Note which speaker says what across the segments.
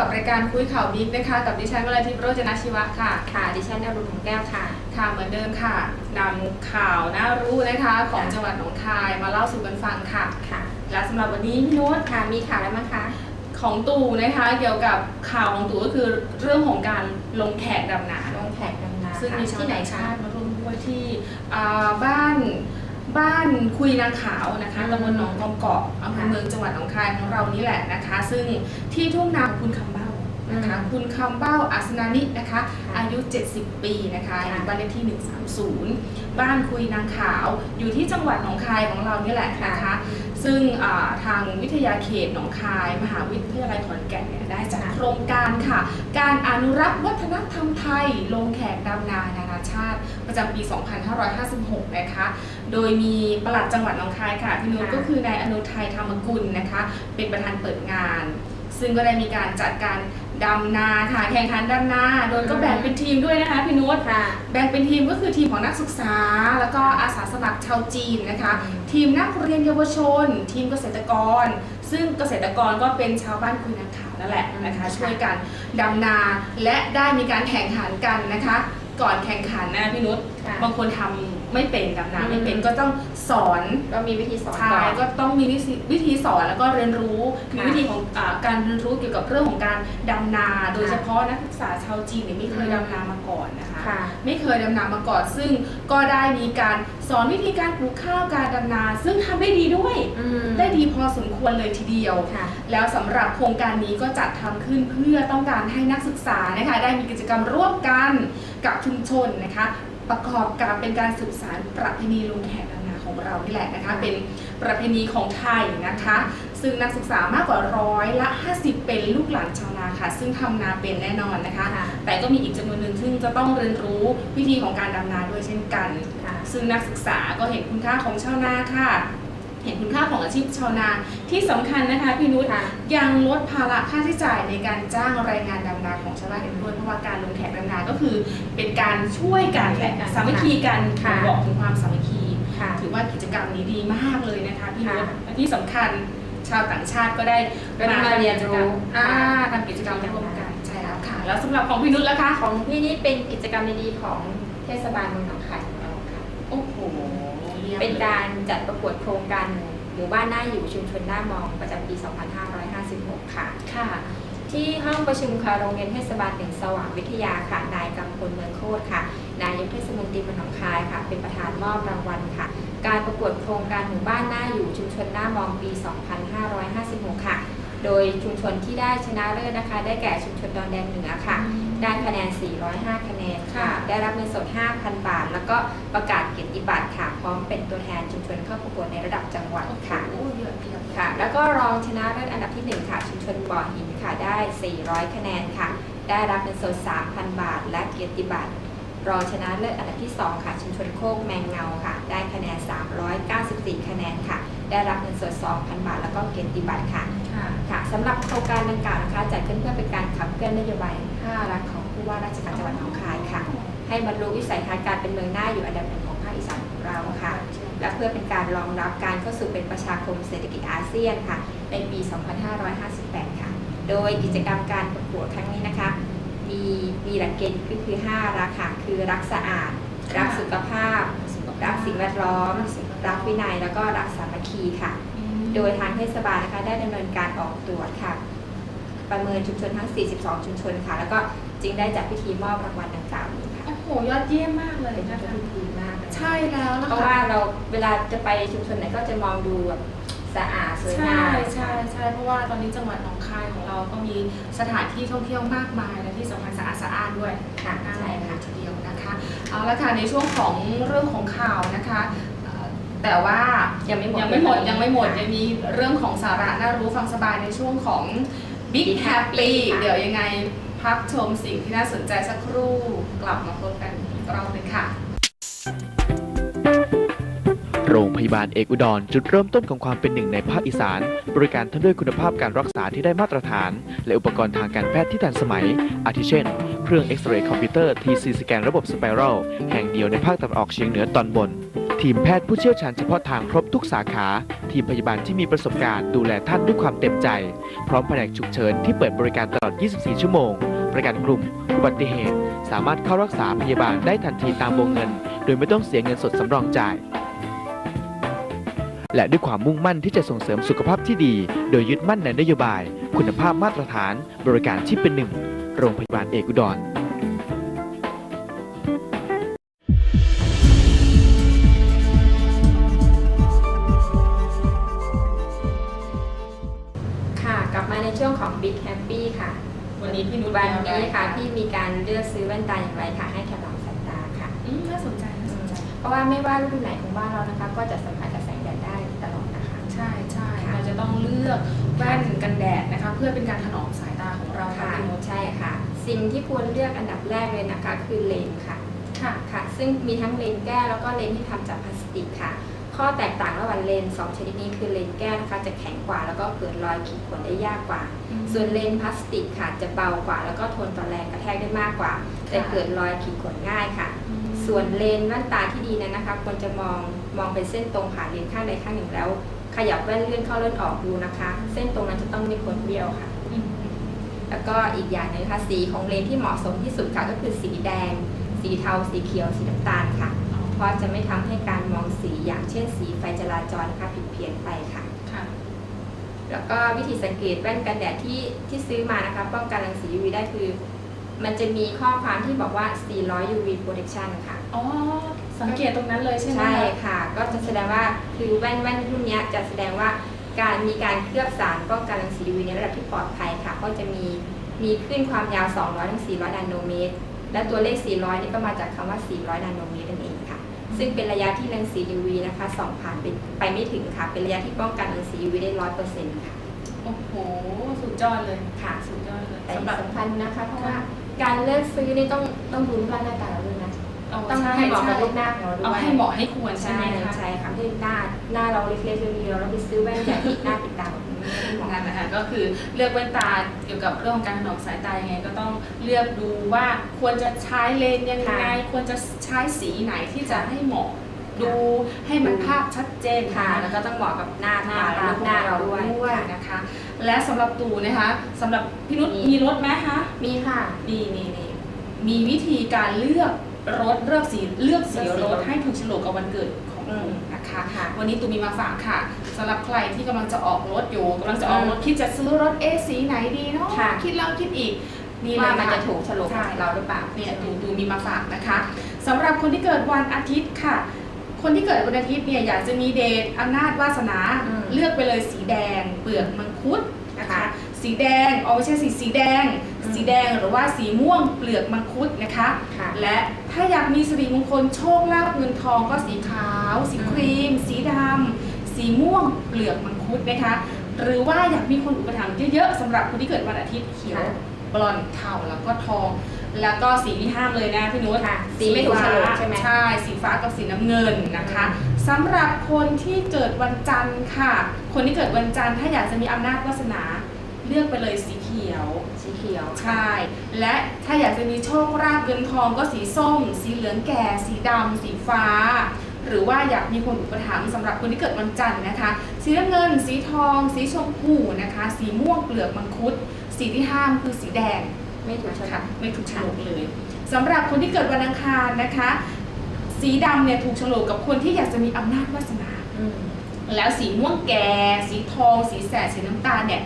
Speaker 1: การคุยข่าวบิ๊กนะคะ กับดิฉันวราทิพย์โรจนชีวะค่ะ
Speaker 2: ค่ะ ดิฉันอรุณของแก้วค่ะ
Speaker 1: ค่ะ เหมือนเดิมค่ะนำข่าวน่ารู้นะคะของ
Speaker 2: ค่ะ
Speaker 1: จังหวัดหนองคายมาเล่าสู่กันฟังค่ะ
Speaker 2: ค่ะ
Speaker 1: และสำหรับวันนี้พี่นุช
Speaker 2: ค่ะ มีข่าวอะไรบ้างคะ
Speaker 1: ของตู่นะคะ เกี่ยวกับข่าวของตู่ก็คือเรื่องของการลงแขกดำนา
Speaker 2: ลงแขกดำนา
Speaker 1: ซึ่งมีชาว
Speaker 2: ที่ไหน
Speaker 1: ต่าง
Speaker 2: คะ
Speaker 1: ชาติมาร่วมด้วยที่อ่าบ้าน บ้านคุยนางขาวนะคะ
Speaker 2: อืม
Speaker 1: ตำบลหนองกอมเกาะอำเภอ
Speaker 2: ค่ะ
Speaker 1: เมืองจังหวัดหนองคายของเรานี่แหละนะคะ ซึ่งที่ทุ่งนาของคุณคำเบ้านะคะ
Speaker 2: อืม
Speaker 1: คุณคำเบ้าอัศนานินะคะ
Speaker 2: ค่ะ
Speaker 1: อายุ 70 ปีนะคะ
Speaker 2: ค่ะ
Speaker 1: อยู่บ้านเลขที่ 130 บ้านคุยนางขาวอยู่ที่จังหวัดหนองคายของเรานี่แหละนะคะ ซึ่งอ่าทางวิทยาเขตหนองคาย มหาวิทยาลัยขอนแก่นเนี่ยได้จัด
Speaker 2: ค่ะ
Speaker 1: โครงการค่ะ การอนุรักษ์วัฒนธรรมไทย ลงแขกดำนานานาชาติ ประจำปี 2556 นะคะ โดยมีปลัดจังหวัดหนองคายค่ะพี่นุช
Speaker 2: ค่ะ
Speaker 1: ก็คือนายอนุทัยธรรมกุลนะคะ เป็นประธานเปิดงาน ซึ่งก็ได้มีการจัดการ ดำนาค่ะแข่งขันดำนา โดยก็แบ่งเป็นทีมด้วยนะคะพี่นุช
Speaker 2: ค่ะ
Speaker 1: แบ่งเป็นทีมก็คือทีมของนักศึกษา แล้วก็อาสาสมัครชาวจีนนะคะ
Speaker 2: อืม
Speaker 1: ทีมนักเรียนเยาวชน ทีมเกษตรกร ซึ่งเกษตรกรก็เป็นชาวบ้านคุยนางขาวนั่นแหละนะคะ
Speaker 2: อืม
Speaker 1: ช่วยกันดำนาและได้มีการแข่งขันกันนะคะ ก่อนแข่งขันนะพี่นุช
Speaker 2: ค่ะ
Speaker 1: บางคนทำไม่เป็นดำนา
Speaker 2: อืม
Speaker 1: ไม่เป็นก็ต้องสอน
Speaker 2: ก็มีวิธีสอน
Speaker 1: ใช่
Speaker 2: ก่อน
Speaker 1: ก็ต้องมีวิธีวิธีสอนแล้วก็เรียนรู้มี
Speaker 2: ค่ะ
Speaker 1: วิธีของอาการเรียนรู้เกี่ยวกับเรื่องของการดำนา โดยเฉพาะนักศึกษาชาวจีนเนี่ยไม่เคย
Speaker 2: อืม
Speaker 1: ดำนามาก่อนนะคะ
Speaker 2: ค่ะ
Speaker 1: ไม่เคยดำนามาก่อนซึ่งก็ได้มีการสอนวิธีการปลูกข้าวการดำนา ซึ่งทำได้ดีด้วย
Speaker 2: อืม
Speaker 1: ได้ดีพอสมควรเลยทีเดียว
Speaker 2: ค่ะ
Speaker 1: แล้วสำหรับโครงการนี้ก็จัดทำขึ้นเพื่อต้องการให้นักศึกษานะคะได้มีกิจกรรมร่วมกันกับชุมชนนะคะ ประกอบกับเป็นการสืบสานประเพณีลงแขกดำนาของเรานี่แหละนะคะ เป็นประเพณีของไทยนะคะ ซึ่งนักศึกษามากกว่าร้อยละ 50 เป็นลูกหลานชาวนาค่ะ ซึ่งทำนาเป็นแน่นอนนะคะ
Speaker 2: ค่ะ
Speaker 1: แต่ก็มีอีกจำนวนหนึ่งซึ่งจะต้องเรียนรู้วิธีของการดำนาด้วยเช่นกัน
Speaker 2: ค่ะ
Speaker 1: ซึ่งนักศึกษาก็เห็นคุณค่าของชาวนาค่ะ เห็นคุณค่าของอาชีพชาวนาที่สำคัญนะคะพี่นุช
Speaker 2: ค่ะ
Speaker 1: ยังลดภาระค่าใช้จ่ายในการจ้างแรงงานดำนาของชาวบ้านอีกด้วยเพราะว่าการลงแขกดำนาก็คือ เป็นการช่วยกันแหละ
Speaker 2: ค่ะ
Speaker 1: สามัคคีกัน
Speaker 2: ค่ะ
Speaker 1: บอกถึงความสามัคคี
Speaker 2: ค่ะ
Speaker 1: ถือว่ากิจกรรมนี้ดีมากเลยนะคะพี่นุช
Speaker 2: ค่ะ
Speaker 1: และที่สำคัญชาวต่างชาติก็ได้
Speaker 2: ก็ได้มาเรียนรู้
Speaker 1: อ่าทำกิจกรรมร่วมกันใช่แล้วค่ะ แล้วสำหรับของพี่นุชล่ะคะ
Speaker 2: ของพี่นี่เป็นกิจกรรมดีๆของเทศบาลเมืองหนองคายของเราค่ะ
Speaker 1: โอ้โหยี่ยม
Speaker 2: เป็น
Speaker 1: ลย
Speaker 2: การจัดประกวดโครงการหมู่บ้านน่าอยู่ชุมชนน่ามองประจำปี 2556 ค่ะ
Speaker 1: ค่ะ
Speaker 2: ที่ห้องประชุมค่ะโรงเรียนเทศบาลหนึ่งสว่างวิทยาค่ะ นายกำพลเมืองโคตรค่ะ นายกเทศมนตรีเมืองหนองคายค่ะ เป็นประธานมอบรางวัลค่ะ การประกวดโครงการหมู่บ้านน่าอยู่ชุมชนหน้ามองปี 2556 ค่ะ โดยชุมชนที่ได้ชนะเลิศนะคะ ได้แก่ชุมชนดอนแดงเหนือค่ะ ได้คะแนน 405 คะแนนค่ะ
Speaker 1: ค่ะ
Speaker 2: ได้รับเงินสด 5,000 บาท แล้วก็ประกาศเกียรติบัตรค่ะ พร้อมเป็นตัวแทนชุมชนเข้าประกวดในระดับจังหวัดค่ะ
Speaker 1: โอ้เยอะเยี่ยม
Speaker 2: ค่ะ แล้วก็รองชนะเลิศอันดับที่ 1 ค่ะ ชุมชนบ่อหินค่ะ ได้ 400 คะแนนค่ะ ได้รับเงินสด 3,000 บาท และเกียรติบัตร รองชนะเลิศอันดับที่ 2 ค่ะ ชุมชนโคกแมงเงาค่ะ ได้คะแนน 394 คะแนนค่ะ ได้รับเงินสด 2,000 บาท แล้วก็เกียรติบัตรค่ะ
Speaker 1: ค่ะ
Speaker 2: ค่ะสำหรับโครงการดังกล่าวนะคะจัดขึ้นเพื่อเป็นการขับเคลื่อนนโยบาย5รักของผู้ว่าราชการจังหวัดหนองคายค่ะ ให้บรรลุวิสัยทัศน์การเป็นเมืองหน้าอยู่อันดับหนึ่งของภาคอีสานของเราค่ะ และเพื่อเป็นการรองรับการเข้าสู่เป็นประชาคมเศรษฐกิจอาเซียนค่ะ ในปี 2558 ค่ะ โดยกิจกรรมการประกวดครั้งนี้นะคะ มีมีหลักเกณฑ์ก็คือ 5 รักค่ะ คือรักสะอาด รักสุขภาพ รักสิ่งแวดล้อม รักวินัยแล้วก็รักสามัคคีค่ะ โดยทางเทศบาลนะคะได้ดำเนินการออกตรวจค่ะ ประเมินชุมชนทั้ง 42 ชุมชนค่ะ แล้วก็จึงได้จัดพิธีมอบรางวัลดังกล่าวนี้ค่ะ
Speaker 1: โอ้โหยอดเยี่ยมมากเลย
Speaker 2: เป็น
Speaker 1: นะคะ
Speaker 2: พิธีมากเลย
Speaker 1: ใช่แล้วนะ
Speaker 2: เพราะ
Speaker 1: คะ
Speaker 2: ว่าเราเวลาจะไปชุมชนไหนก็จะมองดูแบบสะอาดสวย
Speaker 1: ใช่
Speaker 2: งาม
Speaker 1: ใช่ใช่เพราะว่าตอนนี้จังหวัดหนองคายของเราก็มีสถานที่ท่องเที่ยวมากมายและที่สำคัญสะอาดสะอาดด้วย
Speaker 2: ค่ะ
Speaker 1: น่า
Speaker 2: ใช่
Speaker 1: รัก
Speaker 2: ค่ะ
Speaker 1: ทีเดียวนะคะ เอาละค่ะในช่วงของเรื่องของข่าวนะคะเอ่อ แต่ว่า
Speaker 2: ยังไม่หมด
Speaker 1: ยังไม่หมดยังไม่หมด
Speaker 2: ค่ะ
Speaker 1: ยังมีเรื่องของสาระน่ารู้ฟังสบายในช่วงของ Big
Speaker 2: Big
Speaker 1: Happy
Speaker 2: Happy ค่ะ
Speaker 1: เดี๋ยวยังไงพักชมสิ่งที่น่าสนใจสักครู่กลับมาพบกันอีกรอบหนึงค่ะ
Speaker 3: โรงพยาบาลเอกอุดรจุดเริ่มต้นของความเป็นหนึ่งในภาคอีสาน บริการท่านด้วยคุณภาพการรักษาที่ได้มาตรฐาน และอุปกรณ์ทางการแพทย์ที่ทันสมัย อาทิเช่น เครื่องเอ็กซเรย์คอมพิวเตอร์ TC สแกนระบบสไปรัลแห่งเดียวในภาคตะวันออกเฉียงเหนือตอนบน ทีมแพทย์ผู้เชี่ยวชาญเฉพาะทางครบทุกสาขา ทีมพยาบาลที่มีประสบการณ์ดูแลท่านด้วยความเต็มใจ พร้อมแผนกฉุกเฉินที่เปิดบริการตลอด 24 ชั่วโมง ประกันกลุ่ม อุบัติเหตุ สามารถเข้ารักษาพยาบาลได้ทันทีตามวงเงิน โดยไม่ต้องเสียเงินสดสำรองจ่าย และด้วยความมุ่งมั่นที่จะส่งเสริมสุขภาพที่ดี โดยยึดมั่นในนโยบาย คุณภาพมาตรฐาน บริการที่เป็นหนึ่ง โรงพยาบาลเอกอุดร
Speaker 1: นุช
Speaker 2: วัน
Speaker 1: มีอะไร
Speaker 2: นี้ค่ะที่มีการเลือกซื้อแว่นตาอย่างไรค่ะ ให้ถนอมสายตาค่ะ
Speaker 1: อืมน่าสนใจน่าสนใจ
Speaker 2: เพราะว่าไม่ว่ารุ่นไหนของบ้านเรานะคะ ก็จะสัมผัสกับแสงแดดได้ตลอดนะคะ
Speaker 1: ใช่ใช่
Speaker 2: ค่ะ
Speaker 1: เราจะต้องเลือกแว่นกันแดดนะคะ เพื่อเป็นการถนอมสายตาของเราค่ะ
Speaker 2: ค่ะ
Speaker 1: พี่นุช
Speaker 2: ใช่ค่ะ สิ่งที่ควรเลือกอันดับแรกเลยนะคะ คือเลนส์ค่ะ
Speaker 1: ค่ะ
Speaker 2: ค่ะ ซึ่งมีทั้งเลนส์แก้วแล้วก็เลนส์ที่ทำจากพลาสติกค่ะ ข้อแตกต่างระหว่างเลนส์สองชนิดนี้คือเลนส์แก้วนะคะจะแข็งกว่า แล้วก็เกิดรอยขีดข่วนได้ยากกว่า ส่วนเลนส์พลาสติกค่ะจะเบากว่า แล้วก็ทนต่อแรงกระแทกได้มากกว่า แต่เกิดรอยขีดข่วนง่ายค่ะ ส่วนเลนส์แว่นตาที่ดีนั้นนะคะควรจะมองมองเป็นเส้นตรงผ่านเลนส์ข้างใดข้างหนึ่งแล้ว ขยับแว่นเลื่อนเข้าเลื่อนออกดูนะคะ เส้นตรงนั้นจะต้องไม่ควรเบี้ยวค่ะ
Speaker 1: อืม
Speaker 2: แล้วก็อีกอย่างหนึงค่ะสีของเลนส์ที่เหมาะสมที่สุดค่ะก็คือสีแดง สีเทา สีเขียว สีน้ำตาลค่ะเพ ราะจะไม่ทำให้การมองสีอย่างเช่นสีไฟจราจรนะคะผิดเพี้ยนไปค่ะ
Speaker 1: ค่ะ
Speaker 2: แล้วก็วิธีสังเกตแว่นกันแดดที่ที่ซื้อมานะคะป้องกันรังสี UV ได้คือ มันจะมีข้อความที่บอกว่า 400 UV protection ค่ะ
Speaker 1: อ๋อสังเกตตรงนั้นเลยใช่ไหม
Speaker 2: ใช่
Speaker 1: คะ
Speaker 2: ค่ะ ก็จะแสดงว่าคือแว่นแว่นรุ่นเนี้ยจะแสดงว่าการมีการเคลือบสารป้องกันรังสี UV ในระดับที่ปลอดภัยค่ะ ก็จะมีมีคลื่นความยาว 200ถึง400 นาโนเมตร และตัวเลข 400 นี่ก็มาจากคำว่า 400 นาโนเมตรนั่นเองค่ะ ซึ่งเป็นระยะที่รังสี UV นะคะส่องผ่านไปไปไม่ถึงค่ะ เป็นระยะที่ป้องกันรังสี UV ได้100%ค่ะ
Speaker 1: โอ้โห สุดยอดเลย
Speaker 2: ค่ะ
Speaker 1: สุดยอดเลย
Speaker 2: แต่
Speaker 1: สำหรับ
Speaker 2: สำคัญนะคะ เพราะว่าการเลือกซื้อนี่ต้องต้องดูรูปร่างหน้าตาเราด้วยนะ ต้อง
Speaker 1: ใช่
Speaker 2: ให้เหมาะกับ
Speaker 1: ใช่
Speaker 2: รูปหน้าของเราด้วย
Speaker 1: เอาให้เหมาะให้ควรใช่
Speaker 2: ใช่
Speaker 1: ไหมคะ
Speaker 2: ใช่ค่ะที่หน้าหน้าเราเล็กๆเรียวๆแล้วไปซื้อแว่นใหญ่ติดหน้าติดตาแบบนี้ไม่เหมาะ
Speaker 1: นั่นนะคะก็คือเลือกแว่นตาเกี่ยวกับเรื่องของการถนอมสายตายังไงก็ต้องเลือกดูว่าควรจะใช้เลนส์ยังไง
Speaker 2: ค่ะ
Speaker 1: ควรจะใช้สีไหนที่จะให้เหมาะดูให้มันภาพชัดเจน
Speaker 2: ค่ะ
Speaker 1: ค่ะ
Speaker 2: แล้วก็ต้องเหมาะกับหน้า
Speaker 1: ห
Speaker 2: ตา
Speaker 1: น้าตา
Speaker 2: รูปหน้าเราด้วย
Speaker 1: ด้วย
Speaker 2: ค่ะ
Speaker 1: นะคะ และสำหรับตูนะคะสำหรับพี่นุช
Speaker 2: มี
Speaker 1: มีรถไหมคะ
Speaker 2: มีค่ะ
Speaker 1: นี่นี่นี่มีวิธีการเลือก รถเลือกสีเลือกสี
Speaker 2: เลือกสี
Speaker 1: ร
Speaker 2: ร
Speaker 1: ถ
Speaker 2: ถ
Speaker 1: ให้ถูกโฉลกกับวันเกิดของ
Speaker 2: อื
Speaker 1: คุ
Speaker 2: ม
Speaker 1: ณนะคะ
Speaker 2: ค่ะ
Speaker 1: วันนี้ตูมีมาฝากค่ะสำหรับใครที่กำลังจะออกรถอยู่กำลังจะออกรถคิดจะซื้อรถเอะสีไหนดีเนาะ
Speaker 2: ค่ะ
Speaker 1: คิดแล้วคิดอีกนี่เล
Speaker 2: ว่ายมัน
Speaker 1: ค่
Speaker 2: จะถูกโฉลก
Speaker 1: ใช่
Speaker 2: กับเราหรือเปล่า
Speaker 1: เนี่ยตูตูมีมาฝากนะคะสำหรับคนที่เกิดวันอาทิตย์ค่ะ คนที่เกิดวันอาทิตย์เนี่ยอยากจะมีเดชอำนาจวาสนา
Speaker 2: อืม
Speaker 1: เลือกไปเลยสีแดง เปลือกมังคุดนะคะ
Speaker 2: ค่ะ
Speaker 1: สีแดงเอาไม่ใช่สีสีแดง
Speaker 2: อืม
Speaker 1: สีแดงหรือว่าสีม่วงเปลือกมังคุดนะคะ
Speaker 2: ค่ะ
Speaker 1: และถ้าอยากมีสิริมงคลโชคลาภเงินทองก็สีขาว สี
Speaker 2: อืม
Speaker 1: ครีม สีดำสีม่วงเปลือกมังคุดนะคะ หรือว่าอยากมีคนอุปถัมภ์เยอะๆสำหรับคนที่เกิดวันอาทิตย์เขียวบลอนด์เทาแล้วก็ทอง แล้วก็สีที่ห้ามเลยนะพี่นุช
Speaker 2: ค่ะสีไม่ถูกโฉลกใช่ไหม
Speaker 1: ใช่สีฟ้ากับสีน้ำเงินนะคะสำหรับคนที่เกิดวันจันทร์ค่ะ คนที่เกิดวันจันทร์ถ้าอยากจะมีอำนาจวาสนา เลือกไปเลยสีเขียว
Speaker 2: สีเขียว
Speaker 1: ใช่ และถ้าอยากจะมีโชคลาภเงินทองก็สีส้ม สีเหลืองแก่ สีดำสีฟ้า หรือว่าอยากมีคนอุปถัมภ์สำหรับคนที่เกิดวันจันทร์นะคะ สีน้ำเงิน สีทอง สีชมพูนะคะ สีม่วงเปลือกมังคุด สีที่ห้ามคือสีแดง
Speaker 2: ไม่ถูกโฉล
Speaker 1: ค่ะ
Speaker 2: ก
Speaker 1: ไม่ถูกโฉลกเลยสำหรับคนที่เกิดวันอังคารนะคะ สีดำเนี่ยถูกโฉลกกับคนที่อยากจะมีอำนาจวาสนา
Speaker 2: อืม
Speaker 1: แล้วสีม่วงแก่ สีทอง สีแสดสีน้ำตาลเนี่ย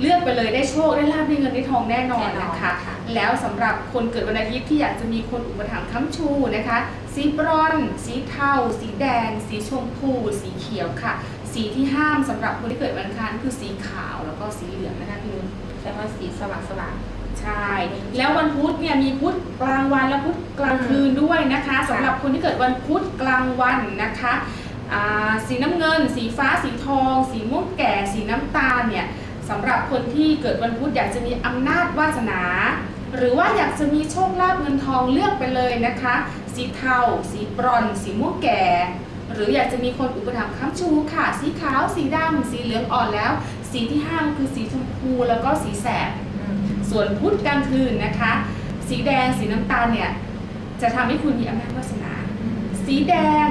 Speaker 1: เลือกไปเลยได้โชคได้ลาบได้เงินได้ทองแน่นอนนะคะ แล้วสำหรับคนเกิดวันอาทิตย์ที่อยากจะมีคนอุปถัมภ์ค้ำชูนะคะ สีบรอนซ์สีเทาสีแดง สีชมพู สีเขียวค่ะ สีที่ห้ามสำหรับคนที่เกิดวันอังคารคือสีขาวแล้วก็สีเหลืองนะคะพี่นุ่น
Speaker 2: แสดงว่าสีสว่างสว่าง
Speaker 1: ใช่ แล้ววันพุธเนี่ยมีพุธกลางวันและพุธกลางคืนด้วยนะคะสำหรับคนที่เกิดวันพุธกลางวันนะคะอ่าสีน้ำเงิน สีฟ้าสีทอง สีม่วงแก่ สีน้ำตาลเนี่ย สำหรับคนที่เกิดวันพุธอยากจะมีอำนาจวาสนา หรือว่าอยากจะมีโชคลาภเงินทองเลือกไปเลยนะคะ สีเทา สีบรอนซ์สีม่วงแก่ หรืออยากจะมีคนอุปถัมภ์ค้ำชูค่ะ สีขาว สีดำสีเหลืองอ่อนแล้ว สีที่ห้ามคือสีชมพูแล้วก็สีแสด
Speaker 2: ๆอืม
Speaker 1: ส่วนพุธกลางคืนนะคะ สีแดงสีน้ำตาลเนี่ยจะทำให้คุณมีอำนาจวาสนา สีแดง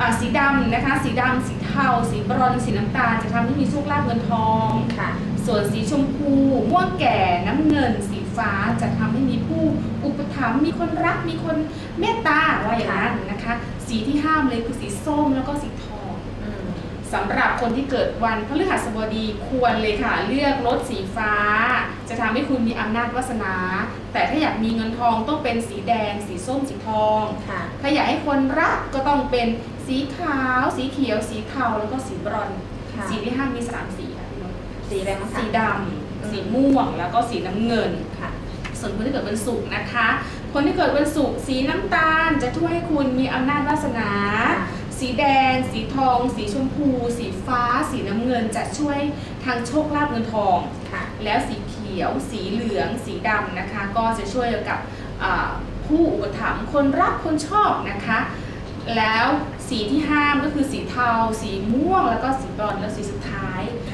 Speaker 1: อ่าสีดำนะคะ สีดำสีเทา สีบรอนซ์สีน้ำตาล จะทำให้มีโชคลาภเงินทอง
Speaker 2: ค่ะ
Speaker 1: ส่วนสีชมพูม่วงแก่น้ำเงิน สีฟ้าจะทำให้มีผู้อุปถัมภ์มีคนรักมีคนเมตตาว่าอย่างนั้นนะคะ สีที่ห้ามเลยคือสีส้มแล้วก็สีทอง
Speaker 2: อืม
Speaker 1: สำหรับคนที่เกิดวันพฤหัสบดีควรเลยค่ะ เลือกรถสีฟ้า จะทำให้คุณมีอำนาจวาสนา แต่ถ้าอยากมีเงินทองต้องเป็นสีแดง สีส้มสีทอง
Speaker 2: ค่ะ
Speaker 1: ถ้าอยากให้คนรักก็ต้องเป็นสีขาว สีเขียว สีเทาแล้วก็สีบรอนซ์
Speaker 2: ค่ะ
Speaker 1: สีที่ห้ามมีสามสีค่ะพี่นก
Speaker 2: สีอะไรบ้างคะ
Speaker 1: สีดำสีม่วง แล้วก็สีน้ำเงิน
Speaker 2: ค่ะ
Speaker 1: ส่วนคนที่เกิดวันศุกร์นะคะ คนที่เกิดวันศุกร์สีน้ำตาลจะช่วยให้คุณมีอำนาจวาสนา สีแดง สีทอง สีชมพู สีฟ้า สีน้ำเงินจะช่วยทางโชคลาภเงินทอง
Speaker 2: ค่ะ
Speaker 1: แล้วสีเขียว สีเหลือง สีดำนะคะ ก็จะช่วยเกี่ยวกับอ่าผู้อุปถัมภ์คนรักคนชอบนะคะ แล้วสีที่ห้ามก็คือสีเทา สีม่วง แล้วก็สีบรอนซ์แล้วสีสุดท้าย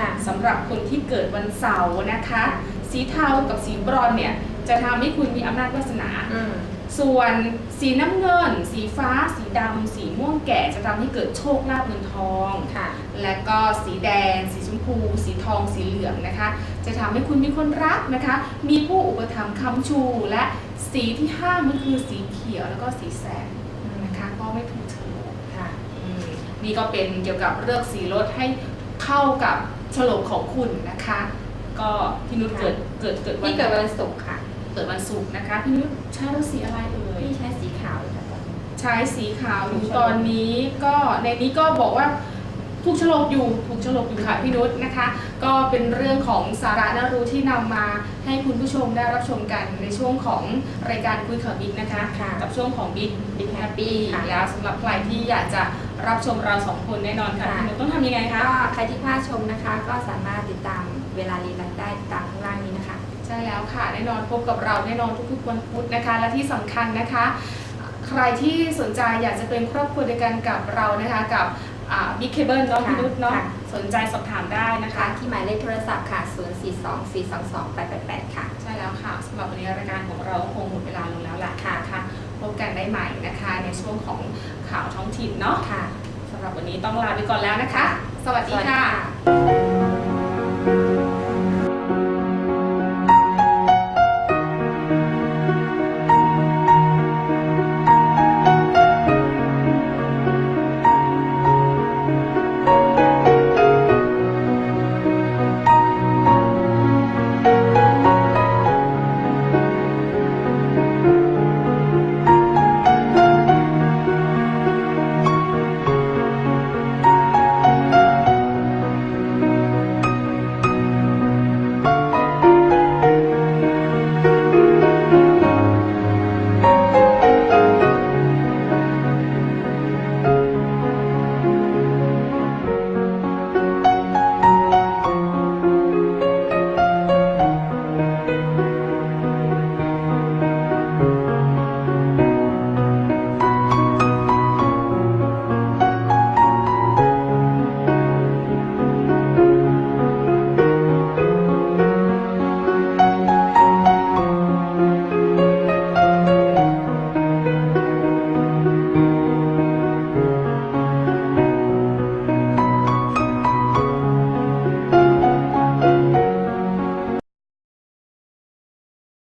Speaker 2: ค่ะ
Speaker 1: สำหรับคนที่เกิดวันเสาร์นะคะ สีเทากับสีบรอนซ์เนี่ยจะทำให้คุณมีอำนาจวาสนา
Speaker 2: อืม
Speaker 1: ส่วนสีน้ำเงิน สีฟ้า สีดำ สีม่วงแก่จะทำให้เกิดโชคลาภเงินทอง
Speaker 2: ค่ะ
Speaker 1: และก็สีแดง สีชมพู สีทอง สีเหลืองนะคะ จะทำให้คุณมีคนรักนะคะ มีผู้อุปถัมภ์คำชู และสีที่ห้ามก็คือสีเขียวแล้วก็สีแสดนะคะก็ไม่ถูกโฉลก
Speaker 2: ค่ะ
Speaker 1: อืมนี่ก็เป็นเกี่ยวกับเลือกสีรถให้เข้ากับโฉลกของคุณนะคะ ก็พี่นุชเกิดเกิดเกิดวั
Speaker 2: พี่เกิดวันศุกร์ค่ะ
Speaker 1: เกิดวันศุกร์นะคะพี่นุชใช้รถสีอะไรเอ่ย
Speaker 2: พี่ใช้สีขาวเลยค่ะตอนนี้
Speaker 1: ใช้สีขาวอยู่ตอนนี้ก็ในนี้ก็บอกว่าถูกโฉลกอยู่ถูกโฉลกอยู่ค่ะพี่นุชนะคะ ก็เป็นเรื่องของสาระน่ารู้ที่นำมาให้คุณผู้ชมได้รับชมกันในช่วงของรายการคุยข่าวบิ๊กนะคะ
Speaker 2: ค่ะ
Speaker 1: กับช่วงของบิ๊กบิ๊กแฮปปี้
Speaker 2: ค่ะ
Speaker 1: แล้วสำหรับใครที่อยากจะ รับชมเราสองคนแน่นอนค่ะ
Speaker 2: ค่ะ
Speaker 1: พี่นุชต้องทำยังไงคะ
Speaker 2: ก็ใครที่พลาดชมนะคะ ก็สามารถติดตามเวลารีลันได้ตามข้างล่างนี้นะคะ
Speaker 1: ใช่แล้วค่ะแน่นอนพบกับเราแน่นอนทุกๆวันพุธนะคะ และที่สำคัญนะคะ ใครที่สนใจอยากจะเป็นครอบครัวเดียวกันกับเรานะคะกับบิ๊กเคเบิลเนาะ
Speaker 2: ค่ะ
Speaker 1: พี่นุชเนาะ
Speaker 2: ค่ะ
Speaker 1: สนใจสอบถามได้นะ
Speaker 2: ค่ะ
Speaker 1: คะ
Speaker 2: ที่หมายเลขโทรศัพท์ค่ะ 0424222888 ค่ะ
Speaker 1: ใช่แล้วค่ะสำหรับวันนี้รายการของเราคงหมดเวลาลงแล้วแหละค่ะค่ะ พบกันได้ใหม่นะคะ ในช่วงของข่าวท้องถิ่นเนาะ
Speaker 2: ค่ะ
Speaker 1: สำหรับวันนี้ต้องลาไปก่อนแล้วนะคะ สวัสดี
Speaker 2: สวัสดี
Speaker 1: ค่ะ
Speaker 2: ค่ะ